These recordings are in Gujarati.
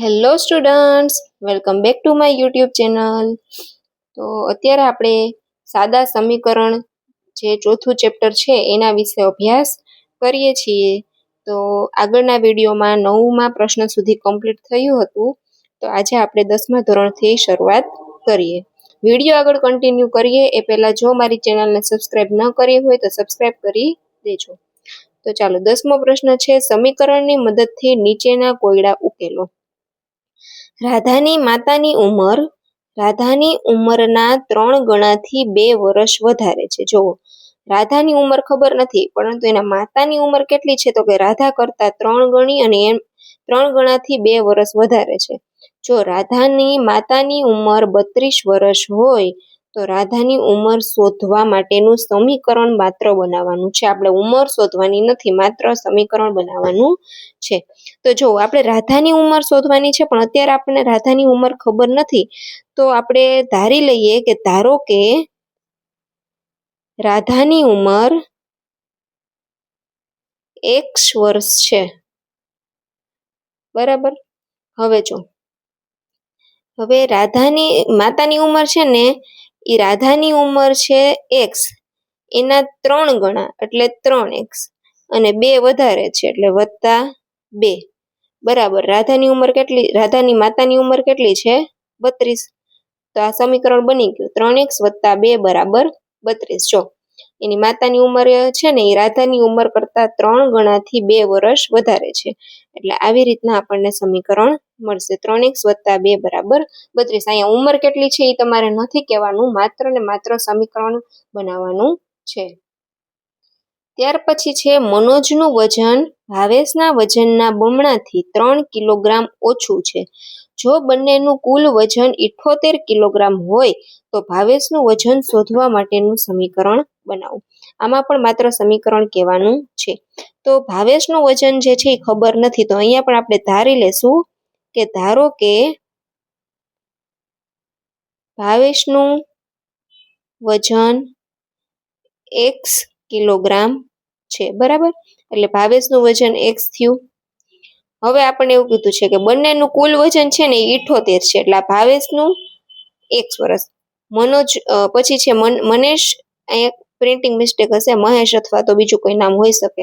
Hello students welcome back to my YouTube channel તો અત્યારે આપણે સાદા સમીકરણ જે ચોથું ચેપ્ટર છે, એના વિશે અભ્યાસ કરીએ છીએ. તો આગળના વિડીયોમાં નવમાં પ્રશ્ન સુધી કમ્પ્લીટ થયું હતું. તો આજે આપણે દસમા ધોરણથી શરૂઆત કરીએ. વીડિયો આગળ કન્ટિન્યુ કરીએ. એ પહેલાં જો મારી ચેનલને સબસ્ક્રાઈબ ન કરી હોય તો સબસ્ક્રાઈબ કરી દેજો. તો ચાલો, દસમો પ્રશ્ન છે, સમીકરણની મદદથી નીચેના કોયડા ઉકેલો. રાધાની માતાની ઉંમર, રાધાની ઉંમરના ત્રણ ગણાથી બે વર્ષ વધારે છે. જુઓ, રાધાની ઉંમર ખબર નથી, પરંતુ એના માતાની ઉંમર કેટલી છે તો કે રાધા કરતા ત્રણ ગણી અને એમ, ત્રણ ગણાથી બે વર્ષ વધારે છે. જો રાધાની માતાની ઉંમર બત્રીસ વર્ષ હોય તો રાધાની ઉંમર શોધવા માટેનું સમીકરણ માત્ર બનાવવાનું છે. આપણે ઉંમર શોધવાની નથી, માત્ર સમીકરણ બનાવવાનું છે. તો જો આપણે રાધાની ઉંમર શોધવાની છે, પણ અત્યારે આપણને રાધાની ઉંમર ખબર નથી, તો આપણે ધારી લઈએ કે ધારો કે રાધાની ઉંમર એક્સ વર્ષ છે. બરાબર? હવે જો. હવે રાધાની, માતાની ઉંમર છે ને એ રાધાની ઉંમર છે એક્સ એના ત્રણ ગણા, એટલે ત્રણ એક્સ અને બે વધારે છે, એટલે વત્તા બે. બરાબર, રાધાની ઉંમર કેટલી, રાધાની માતાની ઉંમર કેટલી છે? બત્રીસ. તો આ સમીકરણ બની ગયું. ત્રણ એક્સ વત્તા બે બરાબર બત્રીસ. જો એની માતાની ઉંમર છે ને એ રાધાની ઉંમર કરતાં ત્રણ ગણાથી બે વર્ષ વધારે છે. એટલે આવી રીતના આપણને સમીકરણ મળશે. ત્રણ એક્સ વત્તા બે બરાબર બત્રીસ. અહીંયા ઉંમર કેટલી છે એ તમારે નથી કહેવાનું. માત્ર ને માત્ર સમીકરણ બનાવવાનું છે. ત્યાર પછી છે મનોજનું વજન. ભાવેશના વજનના બમણાથી ત્રણ કિલોગ્રામ ઓછું છે. જો બંનેનું કુલ વજન ઇઠોતેર કિલોગ્રામ હોય, તો ભાવેશનું વજન શોધવા માટેનું સમીકરણ બનાવો. આમાં પણ માત્ર સમીકરણ કહેવાનું છે. તો ભાવેશનું વજન જે છે એ ખબર નથી, તો અહીંયા પણ આપણે ધારી લેશું કે ધારો કે ભાવેશનું વજન એક્સ કિલોગ્રામ છે, બરાબર? એટલે ભાવેશનું વજન એક્સ થયું. હવે આપણને એવું કીધું છે કે બંનેનું કુલ વજન છે ને ઇઠોતેર છે. એટલે ભાવેશનું એક વર્ષ. મનોજ પછી છે મનેશ, અહીંયા પ્રિન્ટિંગ મિસ્ટેક હશે, મહેશ અથવા તો બીજું કોઈ નામ હોઈ શકે.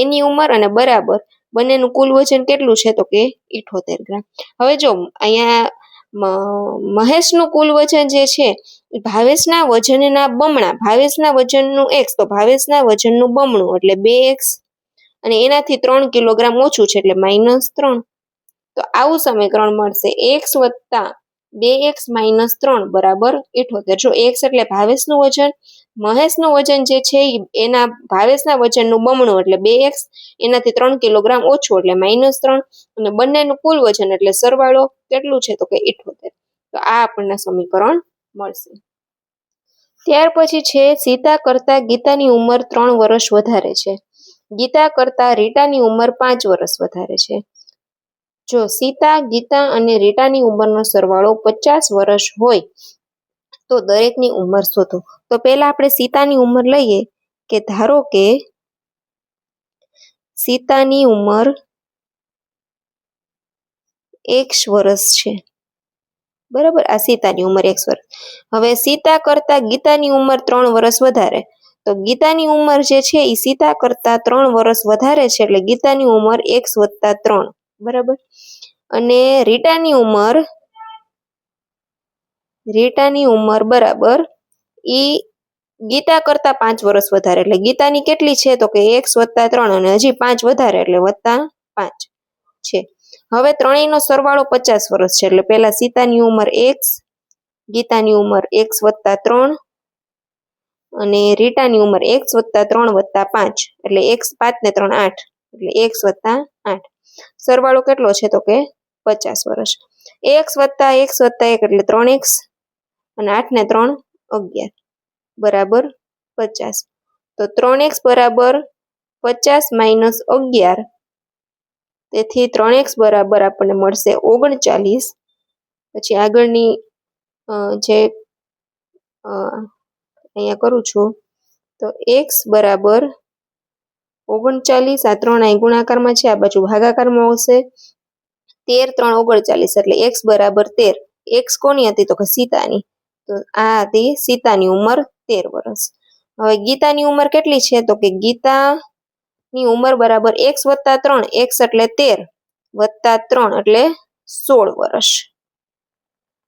એની ઉંમર અને બરાબર બંનેનું કુલ વજન કેટલું છે તો કે ઇઠોતેર ગ્રામ. હવે જો, અહીંયા મહેશનું કુલ વજન જે છે ભાવેશના વજનના બમણા, ભાવેશના વજનનું એક્સ તો ભાવેશના વજનનું બમણું, એટલે બે એક્સ અને એનાથી ત્રણ કિલોગ્રામ ઓછું છે એટલે માઇનસ ત્રણ. તો આવું સમીકરણ મળશે. એક્સ વત્તા બે એક્સ માઇનસ ત્રણ બરાબર ઇઠોતેર. જો એક્સ એટલે ભાવેશનું વજન, મહેશનું વજન જે છે એના ભાવેશના વજનનું બમણું એટલે બે એક્સ એનાથી ત્રણ કિલોગ્રામ ઓછું એટલે માઇનસ ત્રણ. અને બંનેનું કુલ વજન એટલે સરવાળો કેટલું છે તો કે ઇઠોતેર. તો આ આપણને સમીકરણ મળશે. ત્યાર પછી છે, સીતા કરતા ગીતાની ઉંમર ત્રણ વર્ષ વધારે છે. ગીતા કરતા રીટાની ઉંમર પાંચ વર્ષ વધારે છે. જો સીતા, ગીતા અને રીટાની ઉંમરનો સરવાળો પચાસ વર્ષ હોય તો દરેકની ઉંમર શોધો. તો પહેલા આપણે સીતાની ઉંમર લઈએ કે ધારો કે સીતાની ઉંમર એકસ વર્ષ છે. બરાબર? આ સીતાની ઉંમર એક વર્ષ. હવે સીતા કરતા ગીતાની ઉંમર ત્રણ વર્ષ વધારે. તો ગીતાની ઉંમર જે છે એ સીતા કરતા ત્રણ વર્ષ વધારે છે એટલે ગીતાની ઉંમર એક્સ વત્તા ત્રણ. બરાબર? અને રીટાની ઉંમર રીટાની ઉંમર બરાબર ઈ ગીતા કરતા પાંચ વર્ષ વધારે. એટલે ગીતાની કેટલી છે? તો કે એક્સ વત્તા ત્રણ અને હજી પાંચ વધારે, એટલે વત્તા પાંચ છે. હવે ત્રણેયનો સરવાળો પચાસ વર્ષ છે. એટલે પહેલા સીતાની ઉંમર એક્સ ગીતાની ઉંમર એક્સ વત્તા ત્રણ અને રીટાની ઉંમર એક્સ વત્તા ત્રણ વત્તા પાંચ, એટલે એક્સ પાંચ ને ત્રણ આઠ, એટલે એક્સ વત્તા આઠ. સરવાળો કેટલો છે તો કે પચાસ વર્ષ એક્સ વત્તા એક્સ વત્તા એક, એટલે ત્રણ એક્સ અને આઠ ને ત્રણ અગિયાર. બરાબર પચાસ. તો ત્રણ એક્સ બરાબર પચાસ માઇનસ અગિયાર, તેથી ત્રણ એક્સ બરાબર આપણને મળશે ઓગણચાલીસ. પછી આગળની જે અહીંયા કરું છું. તો એક્સ બરાબર ઓગણચાલીસ, આ ત્રણ અહીં ગુણાકારમાં છે, આ બાજુ ભાગાકારમાં આવશે. તેર, ત્રણ ઓગણચાલીસ, એટલે એક્સ બરાબર તેર. એક્સ કોની હતી તો કે સીતાની. તો આ હતી સીતાની ઉંમર તેર વર્ષ હવે ગીતાની ઉંમર કેટલી છે? તો કે ગીતાની ઉંમર બરાબર એક્સ વત્તા ત્રણ એક્સ એટલે તેર, વત્તા ત્રણ એટલે સોળ વર્ષ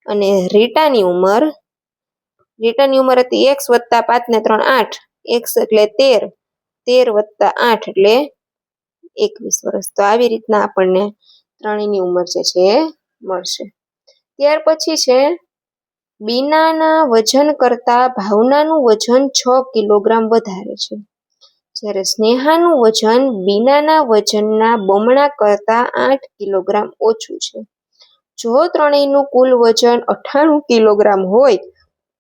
અને રીટાની ઉંમર રીટાની ઉંમર હતી એક્સ વત્તા પાંચ ને ત્રણ આઠ. એક્સ એટલે તેર. તેર વત્તા આઠ એટલે એકવીસ વર્ષ. તો આવી રીતના આપણને ત્રણેયની ઉંમર જે છે મળશે. ત્યાર પછી છે, બીનાના વજન કરતા ભાવનાનું વજન છ કિલોગ્રામ વધારે છે. જ્યારે સ્નેહાનું વજન બીનાના વજનના બમણા કરતા આઠ કિલોગ્રામ ઓછું છે. જો ત્રણેયનું કુલ વજન અઠ્ઠાણું કિલોગ્રામ હોય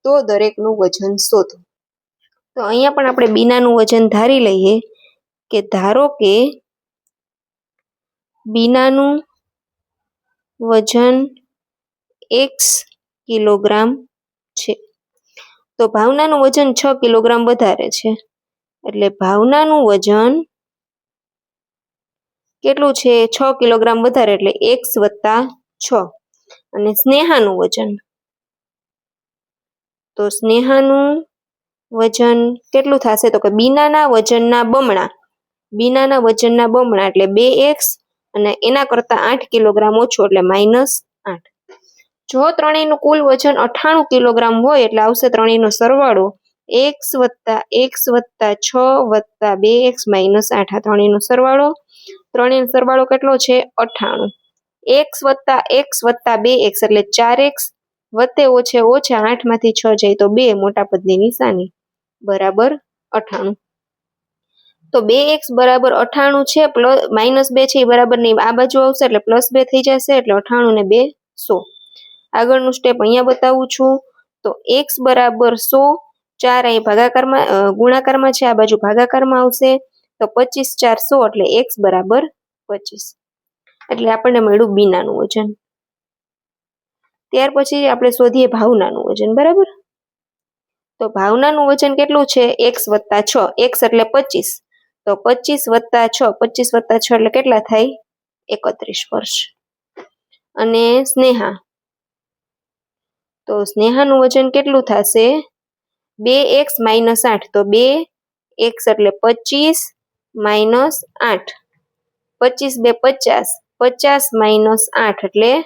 તો દરેકનું વજન શોધો. તો અહીંયા પણ આપણે બીનાનું વજન ધારી લઈએ કે ધારો કે બીનાનું વજન એક્સ કિલોગ્રામ છે. તો ભાવનાનું વજન છ કિલોગ્રામ વધારે છે. એટલે ભાવનાનું વજન કેટલું છે? છ કિલોગ્રામ વધારે એટલે એક્સ વત્તા છ. અને સ્નેહાનું વજન તો સ્નેહાનું વજન કેટલું થશે? તો કે બીનાના વજનના બમણા. બીનાના વજનના બમણા એટલે બે એક્સ અને એના કરતા આઠ કિલોગ્રામ ઓછું એટલે માઇનસ આઠ. જો ત્રણેયનું કુલ વજન અઠાણું કિલોગ્રામ હોય એટલે આવશે ત્રણેયનો સરવાળો એક્સ વત્તા એક્સ વત્તા છ વત્તા બે એક્સ માઇનસ આઠ. આ ત્રણેયનો સરવાળો ત્રણેયનો સરવાળો કેટલો છે? અઠાણું એક્સ વત્તા એક્સ વત્તા બે એક્સ એટલે ચાર એક્સ. વત્તે ઓછે ઓછા આઠમાંથી છ જાય તો બે મોટા પદની નિશાની. બરાબર અઠાણું. તો બે એક્સ બરાબર અઠાણું છે, પ્લસ માઇનસ બે છે, એ બરાબર નહીં. આ બાજુ આવશે એટલે પ્લસ બે થઈ જશે, એટલે અઠાણું ને બે સો. આગળનું સ્ટેપ અહીંયા બતાવું છું. તો એક્સ બરાબર સો, ચાર અહીં ભાગાકારમાં ગુણાકારમાં છે, આ બાજુ ભાગાકારમાં આવશે. તો પચીસ ચાર સો, એટલે એક્સ બરાબર પચીસ. એટલે આપણને મળ્યું બીનાનું વજન. ત્યાર પછી આપણે શોધીએ ભાવનાનું વજન, બરાબર? તો ભાવનાનું વજન કેટલું છે? એક્સ વત્તા છ. એક્સ એટલે પચીસ. તો પચીસ વત્તા છ, પચીસ વત્તા છ એટલે કેટલા થાય? એકત્રીસ વર્ષ. અને સ્નેહા? તો સ્નેહાનું વજન કેટલું થશે? બે એક્સ માઇનસ આઠ. તો બે એક્સ એટલે પચીસ માઇનસ આઠ. પચીસ બે પચાસ. પચાસ માઇનસ આઠ એટલે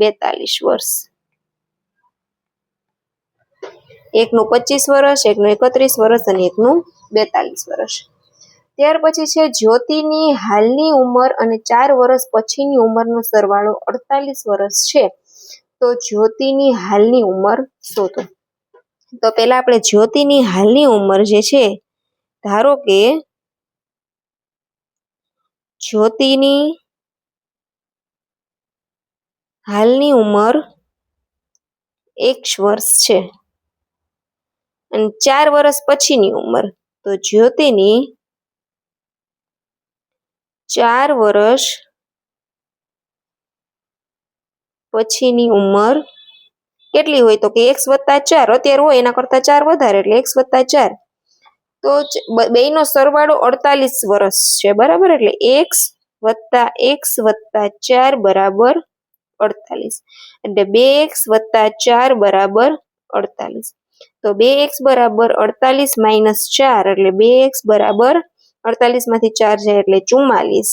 બેતાલીસ વર્ષ. એકનું પચીસ વર્ષ, એકનું એકત્રીસ વર્ષ અને એકનું બેતાલીસ વર્ષ. ત્યાર પછી છે જ્યોતિની હાલની ઉંમર અને ચાર વર્ષ પછીની ઉંમરનો સરવાળો અડતાલીસ વર્ષ છે. તો જ્યોતિની હાલની ઉંમર શોધો. તો પહેલા આપણે જ્યોતિની હાલની ઉંમર જે છે, ધારો કે જ્યોતિની હાલની ઉંમર એક વર્ષ છે અને ચાર વર્ષ પછીની ઉંમર. તો જ્યોતિની ચાર વર્ષ પછીની ઉંમર કેટલી હોય? તો કે એક્સ વત્તા ચાર. અત્યારે હોય એના કરતાં ચાર વધારે, એટલે એક્સ વત્તા ચાર. તો બેયનો સરવાળો અડતાલીસ વર્ષ છે, બરાબર? એટલે એક્સ વત્તા એક્સ વત્તા ચાર બરાબર અડતાલીસ. એટલે બે એક્સ વત્તા ચાર બરાબર અડતાલીસ. તો બે એક્સ બરાબર અડતાલીસ માઇનસ ચાર, એટલે બે એક્સ બરાબર અડતાલીસમાંથી ચાર જાય એટલે ચુમ્માલીસ.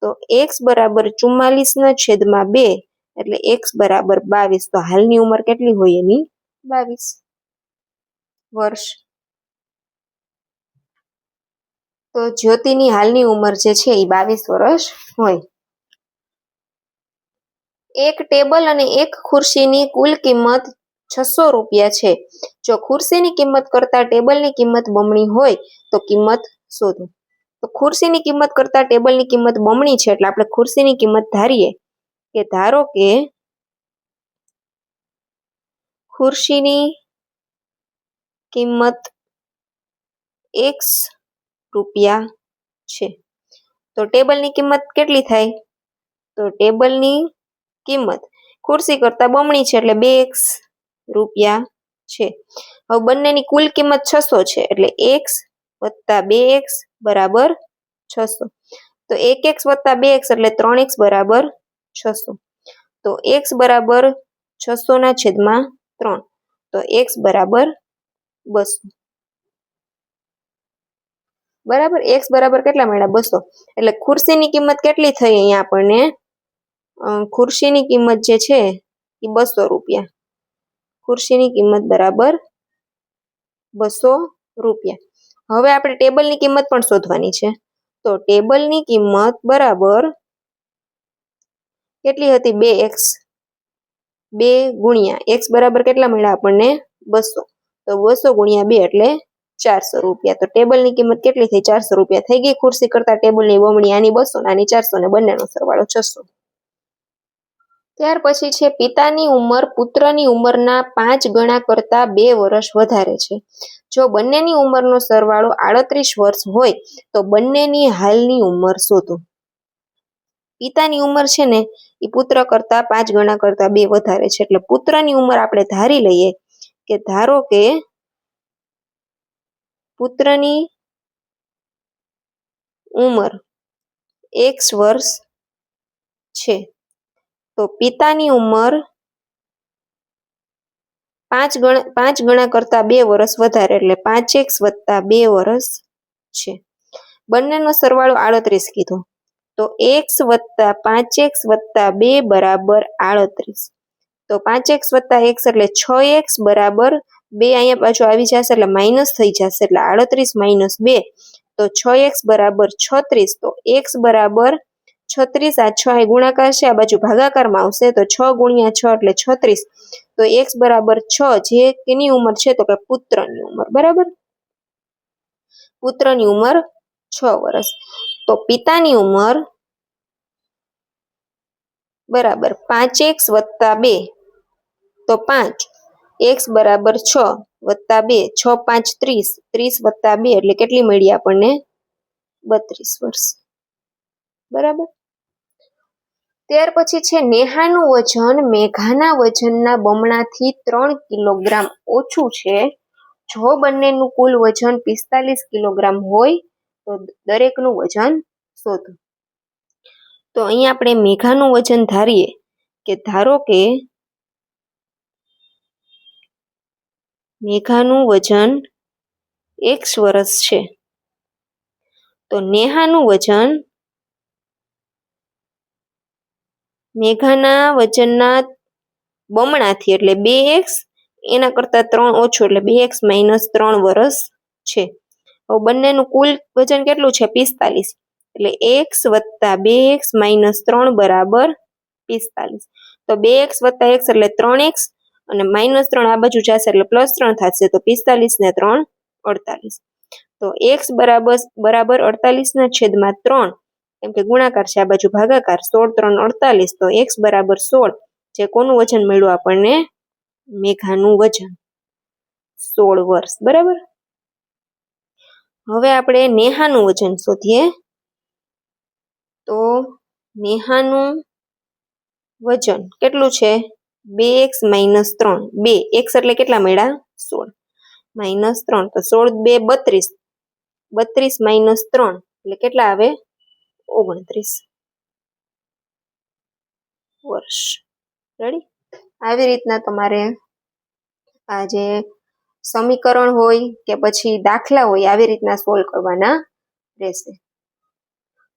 તો એક્સ બરાબર ચુમ્માલીસ ના છેદમાં બે, એટલે એક્સ બરાબર બાવીસ. તો હાલની ઉંમર કેટલી હોય એની? બાવીસ. વર્ષ. તો જ્યોતિની હાલની ઉંમર જે છે એ બાવીસ વર્ષ હોય. એક ટેબલ અને એક ખુરશીની કુલ કિંમત છસો રૂપિયા છે. જો ખુરશીની કિંમત કરતા ટેબલની કિંમત બમણી હોય, તો કિંમત શોધો. તો ખુરશીની કિંમત કરતા ટેબલની કિંમત બમણી છે, એટલે આપણે ખુરશીની કિંમત ધારીએ કે ધારો કે ખુરશીની કિંમત એક્સ રૂપિયા છે. તો ટેબલની કિંમત કેટલી થાય? તો ટેબલની કિંમત. ખુરશી કરતા બમણી છે એટલે બે એક્સ રૂપિયા છે. હવે બંનેની કુલ કિંમત છસો છે એટલે એક્સ વત્તા બે એક્સ બરાબર છસો. તો એક એક્સ વત્તા બે એક્સ એટલે ત્રણ એક્સ બરાબર છસો. તો એક્સ બરાબર છસોના છેદમાં ત્રણ. તો એક્સ બરાબર બસો. બરાબર? એક્સ બરાબર કેટલા મળ્યા? બસો. એટલે ખુરશીની કિંમત કેટલી થઈ અહીંયા આપણને? ખુરશીની કિંમત જે છે એ બસો રૂપિયા. ખુરશીની કિંમત બરાબર બસો રૂપિયા. હવે આપણે ટેબલની કિંમત પણ શોધવાની છે. તો ટેબલની કિંમત બરાબર કેટલી હતી? બે એક્સ. બે ગુણ્યા એક્સ બરાબર કેટલા મળ્યા આપણને? બસો. તો બસો ગુણ્યા બે એટલે ચારસો રૂપિયા. તો ટેબલની કિંમત કેટલી થઈ? ચારસો રૂપિયા થઈ ગઈ. ખુરશી કરતા ટેબલની બમણી આની બસો આની ચારસો ને બંનેનો સરવાળો છસો. ત્યાર પછી છે, પિતાની ઉંમર પુત્રની ઉંમરના પાંચ ગણા કરતા બે વર્ષ વધારે છે. જો બંનેની ઉંમરનો સરવાળો આડત્રીસ વર્ષ હોય, તો બંનેની હાલની ઉંમર શોધો. પિતાની ઉંમર છે ને, એ પુત્ર કરતા પાંચ ગણા કરતા બે વધારે છે. એટલે પુત્રની ઉંમર આપણે ધારી લઈએ કે ધારો કે પુત્રની ઉંમર એક્સ વર્ષ છે. તો પિતાની ઉંમર પાંચ ગણા પાંચ ગણા કરતા બે વર્ષ વધારે, એટલે પાંચ એક્સ વત્તા બે વર્ષ છે. બંનેનો સરવાળો આડત્રીસ કીધો. તો એક્સ વત્તા પાંચ એક્સ વત્તા બે બરાબર આડત્રીસ. તો પાંચ એક્સ વત્તા એક્સ એટલે છ એક્સ બરાબર બે અહીંયા પાછું આવી જશે, એટલે માઇનસ થઈ જશે, એટલે આડત્રીસ માઇનસ બે. તો છ એક્સ બરાબર છત્રીસ, તો એક્સ બરાબર છત્રીસ, આ છ એ ગુણાકાર છે, આ બાજુ ભાગાકારમાં આવશે, તો છ ગુણ્યા છ એટલે છત્રીસ. તો એક્સ બરાબર છ, જે કેની ઉંમર છે? તો કે પુત્રની ઉંમર, બરાબર? પુત્રની ઉંમર છ વર્ષ તો પિતાની ઉંમર બરાબર પાંચ એક્સ વત્તા બે, તો પાંચ. એક્સ બરાબર છ વત્તા બે, છ પાંચ ત્રીસ. ત્રીસ વત્તા બે એટલે કેટલી મળી આપણને? બત્રીસ વર્ષ બરાબર? ત્યાર પછી છે નેહાનું વજન, મેઘાના વજનના બમણાથી ત્રણ કિલોગ્રામ ઓછું છે. જો બંનેનું કુલ વજન પિસ્તાલીસ કિલોગ્રામ હોય, તો દરેકનું વજન શોધો. તો અહીંયા આપણે મેઘાનું વજન ધારીએ કે ધારો કે મેઘાનું વજન એક્સ વર્ષ છે. તો નેહાનું વજન મેઘાના વજનના બમણાથી, એટલે બે એક્સ, એના કરતાં ત્રણ ઓછું, એટલે બે એક્સ માઇનસ ત્રણ વર્ષ છે. હવે બંનેનું કુલ વજન કેટલું છે? પિસ્તાલીસ. એટલે એક્સ વત્તા બે એક્સ માઇનસ ત્રણ બરાબર પિસ્તાલીસ. તો બે એક્સ વત્તા એક્સ એટલે ત્રણ એક્સ, અને માઇનસ ત્રણ આ બાજુ જશે એટલે પ્લસ ત્રણ થશે, તો પિસ્તાલીસ ને ત્રણ અડતાલીસ. તો એક્સ બરાબર બરાબર અડતાલીસના છેદમાં ત્રણ કેમ કે ગુણાકાર છે, આ બાજુ ભાગાકાર, સોળ, ત્રણ, અડતાલીસ, તો એક્સ બરાબર સોળ, જે કોનું વજન મળ્યું આપણને? મેઘાનું વજન. સોળ વર્ષ, બરાબર? હવે આપણે નેહાનું વજન શોધીએ. તો નેહાનું વજન કેટલું છે? બે એક્સ માઇનસ ત્રણ, બે, એક્સ એટલે કેટલા મળ્યા? સોળ. માઇનસ ત્રણ, તો સોળ, બે, બત્રીસ. બત્રીસ માઇનસ ત્રણ, એટલે કેટલા આવે? ઓગણત્રીસ વર્ષ રેડી આવી રીતના તમારે આ જે સમીકરણ હોય કે પછી દાખલા હોય, આવી રીતના સોલ્વ કરવાના રહેશે.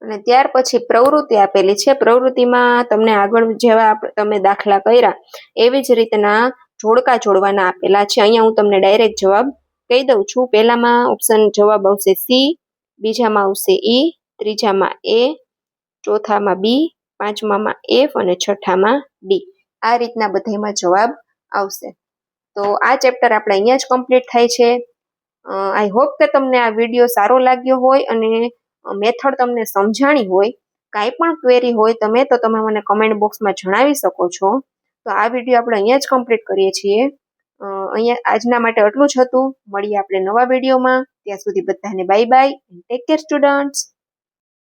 અને ત્યાર પછી પ્રવૃત્તિ આપેલી છે. પ્રવૃત્તિમાં તમને આગળ જેવા તમે દાખલા કર્યા, એવી જ રીતના જોડકા જોડવાના આપેલા છે. અહીંયા હું તમને ડાયરેક્ટ જવાબ કહી દઉં છું. પહેલામાં ઓપ્શન જવાબ આવશે સી બીજામાં આવશે ઈ ત્રીજામાં એ, ચોથામાં બી, પાંચમામાં એફ અને છઠ્ઠામાં ડી. આ રીતના બધામાં જવાબ આવશે. તો આ ચેપ્ટર આપણે અહીંયા જ કમ્પ્લીટ થાય છે. આઈ હોપ કે તમને આ વીડિયો સારો લાગ્યો હોય અને મેથડ તમને સમજાણી હોય, કાંઈ પણ ક્વેરી હોય તમે તો તમે મને કમેન્ટ બોક્સમાં જણાવી શકો છો. તો આ વીડિયો આપણે અહીંયા જ કમ્પ્લીટ કરીએ છીએ. અહીંયા આજના માટે આટલું જ હતું. મળીએ આપણે નવા વિડીયોમાં. ત્યાં સુધી બધાને bye bye. Take care students